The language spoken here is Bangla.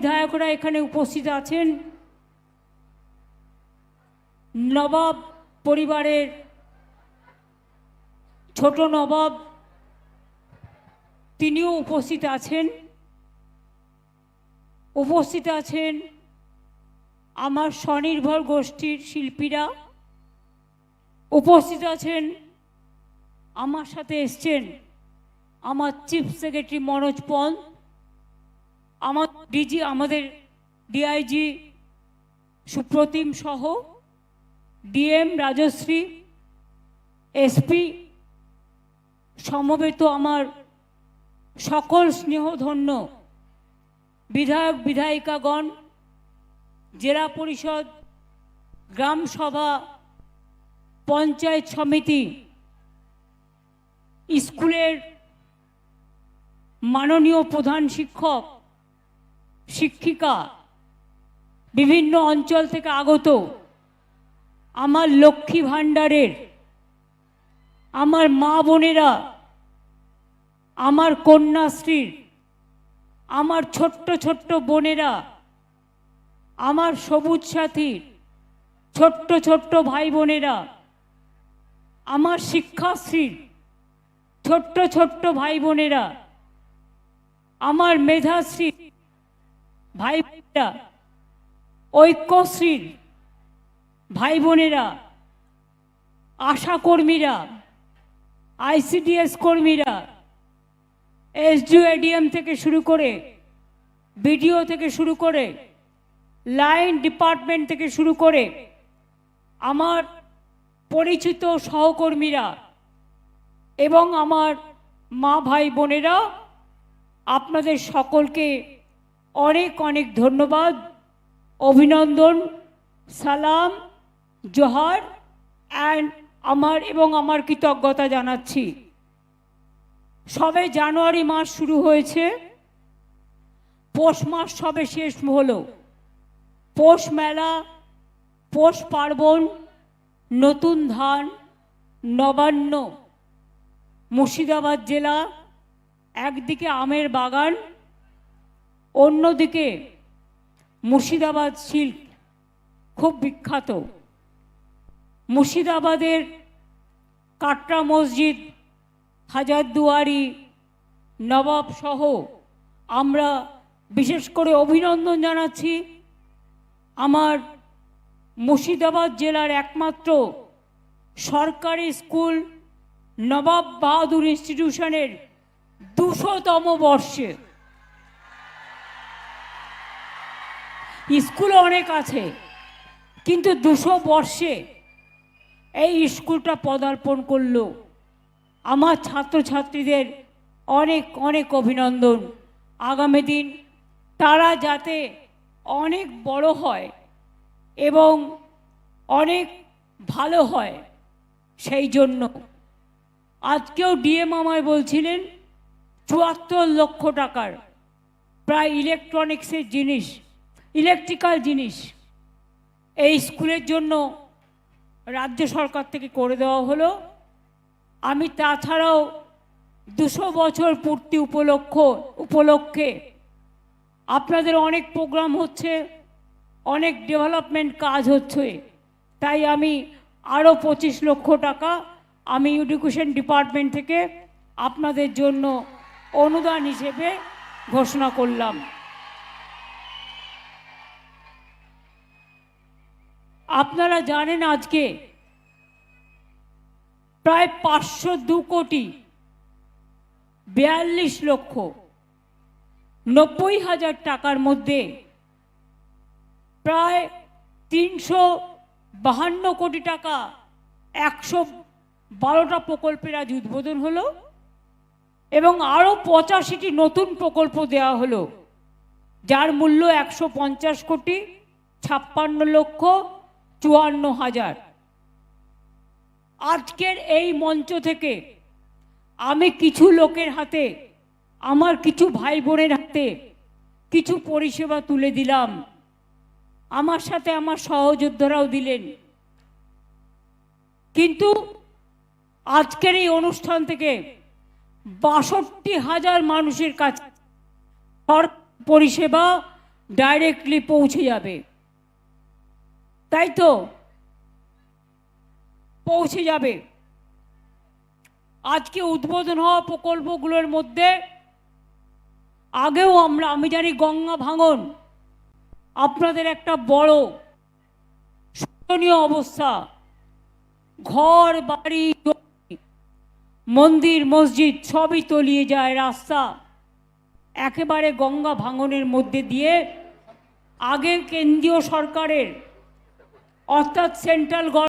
বিধায়করা এখানে উপস্থিত আছেন। নবাব পরিবারের ছোট নবাব, তিনিও উপস্থিত আছেন। উপস্থিত আছেন আমার স্বনির্ভর গোষ্ঠীর শিল্পীরা। উপস্থিত আছেন আমার সাথে এসছেন আমার চিফ সেক্রেটারি মনোজ পন্ত আমার ডিজি, আমাদের ডিআইজি সুপ্রতিম সহ ডিএম রাজশ্রী, এসপি সমবেত আমার সকল স্নেহধন্য বিধায়ক, বিধায়িকাগণ, জেলা পরিষদ, গ্রাম সভা, পঞ্চায়েত সমিতি, স্কুলের মাননীয় প্রধান শিক্ষক শিক্ষিকা, বিভিন্ন অঞ্চল থেকে আগত, আমার লক্ষ্মী ভাণ্ডারের, আমার মা বোনেরা, আমার কন্যাশ্রীর, আমার ছোট্ট ছোট্ট বোনেরা, আমার সবুজ সাথীর, ছোট্ট ছোট্ট ভাই বোনেরা, আমার শিক্ষাশ্রীর, ছোট্ট ছোট্ট ভাই বোনেরা, আমার মেধাশ্রী ভাই ঐক্যশ্রীর ভাই বোনেরা আশা কর্মীরা আইসিডিএস কর্মীরা এসডিও এডিএম থেকে শুরু করে বিডিও থেকে শুরু করে লাইন ডিপার্টমেন্ট থেকে শুরু করে আমার পরিচিত সহকর্মীরা এবং আমার মা ভাই বোনেরা আপনাদের সকলকে অনেক অনেক ধন্যবাদ। অভিনন্দন, সালাম, জোহার অ্যান্ড আমার এবং আমার কৃতজ্ঞতা জানাচ্ছি। সবে জানুয়ারি মাস শুরু হয়েছে। পৌষ মাস সবে শেষ হলো। পৌষ মেলা, পৌষ পার্বণ, নতুন ধান, নবান্ন, মুর্শিদাবাদ জেলা, একদিকে আমের বাগান অন্যদিকে মুর্শিদাবাদ সিল্ক খুব বিখ্যাত। মুর্শিদাবাদের কাটরা মসজিদ, হাজারদুয়ারি, নবাব সহ আমরা বিশেষ করে অভিনন্দন জানাচ্ছি। আমার মুর্শিদাবাদ জেলার একমাত্র সরকারি স্কুল নবাব বাহাদুর ইনস্টিটিউশনের দুশোতম বর্ষে। স্কুল অনেক আছে, কিন্তু দুশো বর্ষে এই স্কুলটা পদার্পণ করল। আমার ছাত্রছাত্রীদের অনেক অনেক অভিনন্দন। আগামী দিন তারা যাতে অনেক বড় হয় এবং অনেক ভালো হয় সেই জন্য। আজকেও ডিএম আমায় বলছিলেন, চুয়াত্তর লক্ষ টাকার প্রায় ইলেকট্রনিক্সের জিনিস ইলেকট্রিক্যাল জিনিস। এই স্কুলের জন্য রাজ্য সরকার থেকে করে দেওয়া হলো। আমি তাছাড়াও দুশো বছর পূর্তি উপলক্ষ, উপলক্ষে আপনাদের অনেক প্রোগ্রাম হচ্ছে, অনেক ডেভেলপমেন্ট কাজ হচ্ছে। তাই আমি আরও পঁচিশ লক্ষ টাকা আমি এডুকেশন ডিপার্টমেন্ট থেকে আপনাদের জন্য অনুদান হিসেবে ঘোষণা করলাম। আপনারা জানেন আজকে প্রায় পাঁচশো দু কোটি বিয়াল্লিশ লক্ষ নব্বই হাজার টাকার মধ্যে প্রায় তিনশো বাহান্ন কোটি টাকা একশো বারোটা প্রকল্পের আজ উদ্বোধন হলো এবং আরও পঁচাশিটি নতুন প্রকল্প দেওয়া হলো, যার মূল্য একশো পঞ্চাশ কোটি ছাপ্পান্ন লক্ষ চুয়ান্ন হাজার। আজকের এই মঞ্চ থেকে আমি কিছু লোকের হাতে, আমার কিছু ভাই বোনের হাতে কিছু পরিষেবা তুলে দিলাম। আমার সাথে আমার সহযোদ্ধারাও দিলেন। কিন্তু আজকের এই অনুষ্ঠান থেকে বাষট্টি হাজার মানুষের কাছে পরিষেবা ডাইরেক্টলি পৌঁছে যাবে। তাই তো পৌঁছে যাবে। আজকে উদ্বোধন হওয়া প্রকল্পগুলোর মধ্যে আগেও আমরা, আমি জানি গঙ্গা ভাঙন আপনাদের একটা বড় শোচনীয় অবস্থা। ঘর, বাড়ি মন্দির, মসজিদ সবই তলিয়ে যায় রাস্তা। একেবারে গঙ্গা ভাঙনের মধ্যে দিয়ে আগে কেন্দ্রীয় সরকারের অর্থাৎ সেন্ট্রাল